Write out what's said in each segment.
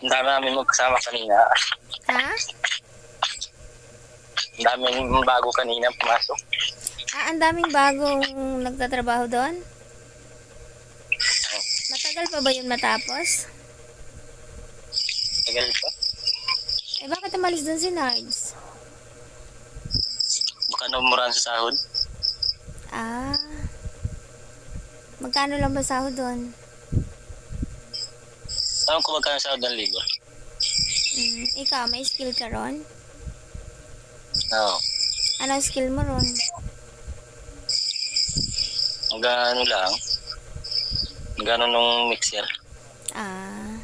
Ang dami namin magkasama kanina. Ha? Ang dami bago kanina pumasok. Ah, ang daming bagong nagtatrabaho doon? Matagal pa ba yun matapos? Tagal pa. Eh, bakit umalis doon si Nards? Baka namurahan sa sahod. Ah. Magkano lang ba sahod doon? Alam ko magkano sahod ng libo. Hmm, ikaw, may skill ka ron? Oo. Anong skill mo ron? Hanggang ano lang. Hanggang nung mixer. Ah.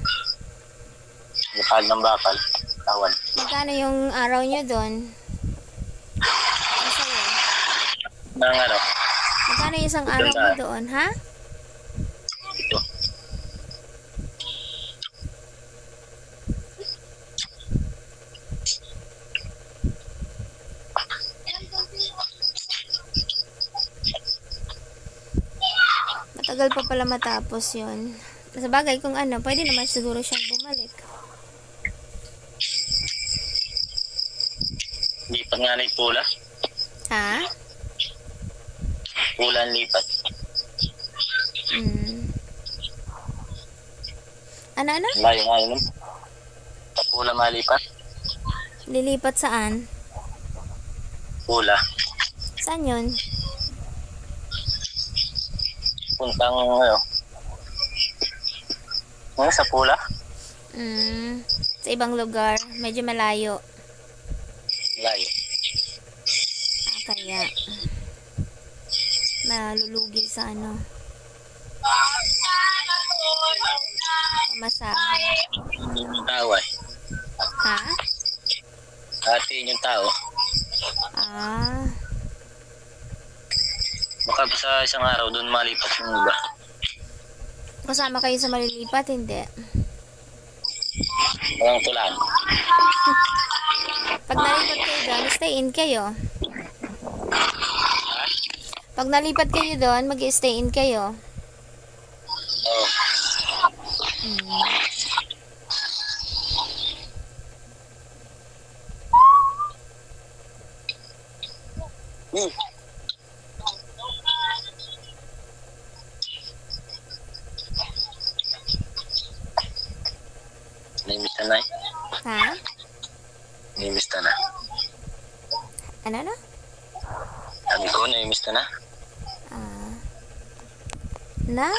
Bakal ng bakal. Tawan. Magkano yung araw nyo doon? Masaya. Nang ano. Magkano yung isang araw mo doon, ha? Matagal pa pala matapos yun. Sa bagay, kung ano, pwede naman siguro siyang bumalik. Lipat nga na yung pula. Ha? Pula ang lipat. Hmm. Ano, ano? Layo nga yun. Pula malipat. Lilipat saan? Pula. Saan yun? Puntang ano. Ano sa pula? Hmm. Sa ibang lugar. Medyo malayo. Layo. Ah, kaya. Malulugi sa ano. Pamasahe. Hindi yung tao eh. Ha? Hatiin yung tao. Ah. Baka pa sa isang araw doon malipat yung iba. Kasama kayo sa malilipat? Hindi. Walang tulan. Pag nalipat kayo doon, stay in kayo. Pag nalipat kayo doon, mag stay in kayo. Oo. Hmm. Hmm. Namiss na na eh. Ha? Namiss na na. Ano na? Sabi ko, namiss na na. Ah. Na?